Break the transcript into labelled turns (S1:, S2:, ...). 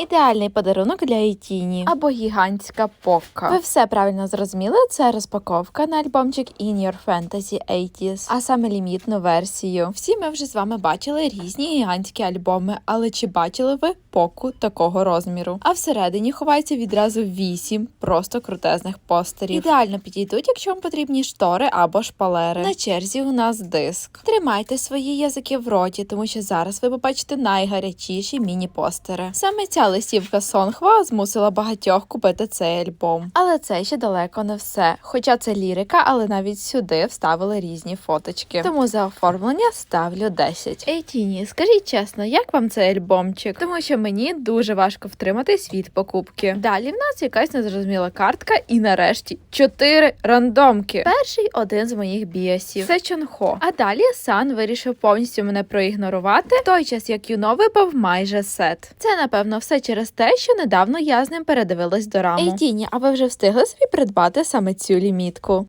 S1: Ідеальний подарунок для Ітіні або гігантська покка. Ви все правильно зрозуміли. Це розпаковка на альбомчик In Your Fantasy 80s, а саме лімітну версію. Всі ми вже з вами бачили різні гігантські альбоми, але чи бачили ви поку такого розміру? А всередині ховається відразу вісім просто крутезних постерів. Ідеально підійдуть, якщо вам потрібні штори або шпалери. На черзі у нас диск. Тримайте свої язики в роті, тому що зараз ви побачите найгарячіші міні-постери. Саме ця листівка Сонхва змусила багатьох купити цей альбом. Але це ще далеко не все. Хоча це лірика, але навіть сюди вставили різні фоточки. Тому за оформлення ставлю 10. Ей, Тіні, скажіть чесно, як вам цей альбомчик? Тому що мені дуже важко втриматись від покупки. Далі в нас якась незрозуміла картка, і нарешті чотири рандомки. Перший один з моїх біасів. Це Чонхо. А далі Сан вирішив повністю мене проігнорувати. В той час як Юно випав майже сет. Це напевно через те, що недавно я з ним передивилась дораму. Ей, Тіні, а ви вже встигли собі придбати саме цю лімітку?